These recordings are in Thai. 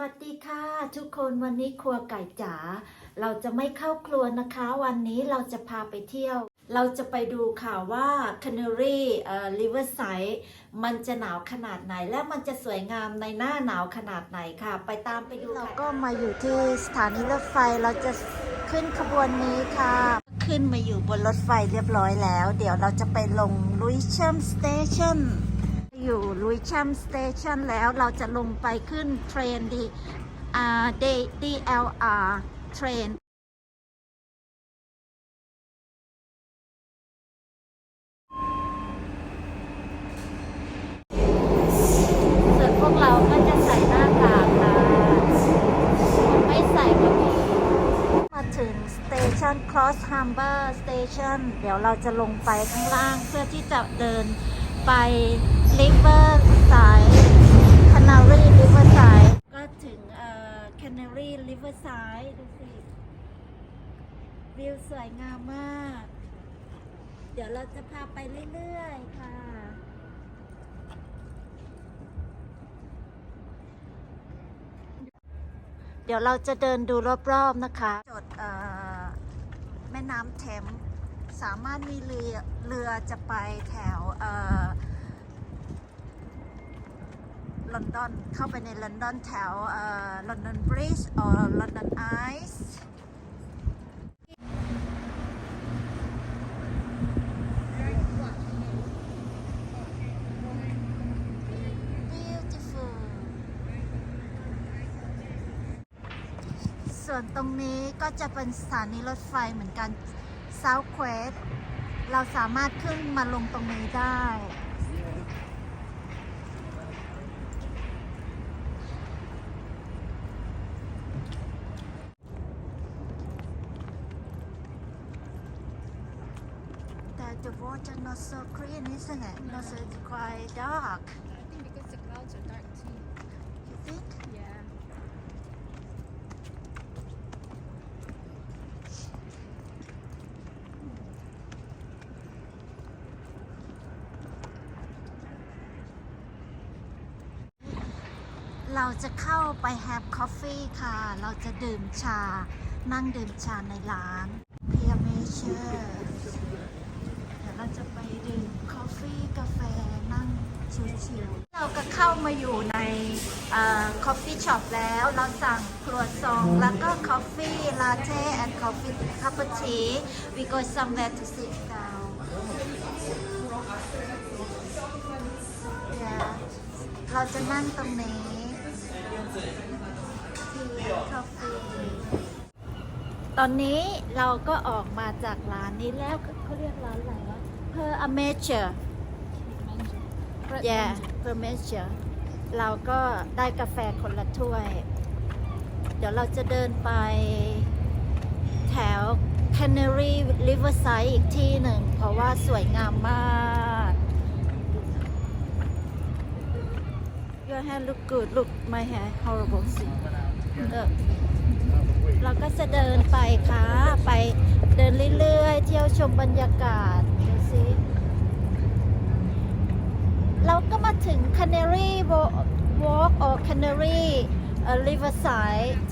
วัสดีค่ะ ทุกคนวันนี้ครัวไก่จ๋าเราจะไม่เข้าครัวนะคะ วันนี้เราจะพาไปเที่ยว เราจะไปดูข่าวว่า Canary เอ่อ Riverside มันจะหนาวขนาดไหน และมันจะสวยงามในหน้าหนาวขนาดไหนค่ะ ไปตามไปดูเราก็มาอยู่ที่สถานีรถไฟเราจะขึ้นขบวนนี้ค่ะ ขึ้นมาอยู่บนรถไฟเรียบร้อยแล้ว เดี๋ยวเราจะไปลงลุยชัมสเตชัน อยู่ลุยชัมสเตชันแล้วเราจะลงไปขึ้นเทรนดีอ่า D- DLR เทรนส่วนพวกเราก็จะใส่หน้ากากค่ะไม่ใส่ก็มีมาถึงสเตชัน Cross Harbor Station เดี๋ยวเราจะลงไปข้างล่างเพื่อที่จะเดิน ไป River Side Canary River Side ก็ถึงเอ่อ Canary River Side ดูสิ วิวสวยงามมาก เดี๋ยวเราจะพาไปเรื่อยๆค่ะ เดี๋ยวเราจะเดินดูรอบๆนะคะ จดเอ่อแม่น้ำเทมส์ สามารถมีเรือเรือจะไปแถวเอ่อลอนดอนเข้าไปในลอนดอนแถวเอ่อลอนดอนบริดจ์หรือลอนดอนไอซ์ beautiful ส่วนตรงนี้ก็จะเป็นสถานีรถไฟเหมือนกัน South Quest เราสามารถขึ้นมาลงตรงนี้ได้ แต่ the water not so clean isn't it? Not so it's quite dark I think because the clouds are dark too. you think? Yeah. เราจะเข้าไป have coffee ค่ะ เราจะดื่มชา นั่งดื่มชาในร้าน p i a m a t u r e เดี๋ยวเราจะไปดื่ม coffee กาแฟนั่งชิวๆ เราก็เข้ามาอยู่ในเอ่อ coffee shop แล้ว เราสั่งครัวซอง แล้วก็ coffee latte and coffee cup of tea we go somewhere to sit down yeah เราจะนั่งตรงนี้ คาเฟ่ตอนนี้เราก็ออกมาจากร้านนี้แล้วเขาเรียกร้านอะไรวะ Per Amateur yeah Per Amateur เราก็ได้กาแฟคนละถ้วย เดี๋ยวเราจะเดินไปแถว Canary Riverside อีกที่หนึ่ง เพราะว่าสวยงามมาก Your hair look good look my hair horrible สิเออเราก็จะเดินไปค่ะ ไปเดินเรื่อยๆ เที่ยวชมบรรยากาศดูสิเราก็มาถึง Canary Walk or Canary Riverside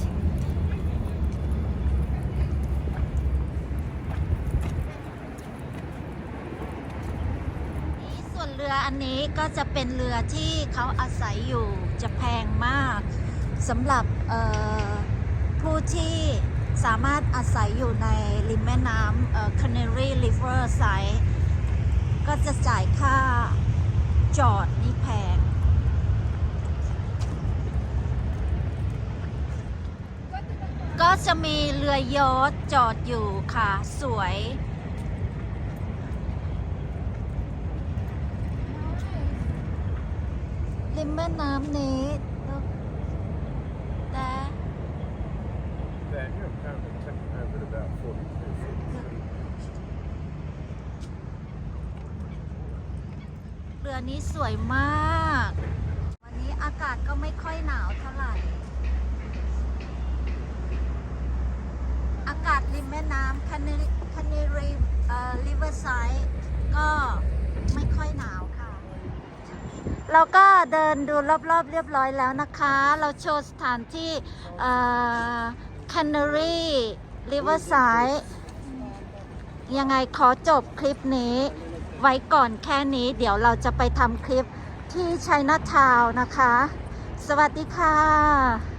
นี่ส่วนเรืออันนี้ก็จะเป็นเรือที่เขาอาศัยอยู่จะแพงมากสำหรับผู้ที่สามารถอาศัยอยู่ในริมแม่น้ำ Canary River Side ก็จะจ่ายค่าจอดนี่แพง ก็จะมีเรือยอชจอดอยู่ค่ะ สวย มแม่น้ำนี้แต่ Then you're apparently taking over at about 42. เรือนี้สวยมาก วันนี้อากาศก็ไม่ค่อยหนาวเท่าไหร่ อากาศริมแม่น้ำ Canary Canary เอ่อ Riverside ก็ไม่ค่อยหนาวค่ะ เราก็เดินดูรอบๆเรียบร้อยแล้วนะคะ เราโชว์สถานที่เอ่อ Canary Riverside ยังไงขอจบคลิปนี้ไว้ก่อนแค่นี้ เดี๋ยวเราจะไปทำคลิปที่ชัยนาทาวนะคะ สวัสดีค่ะ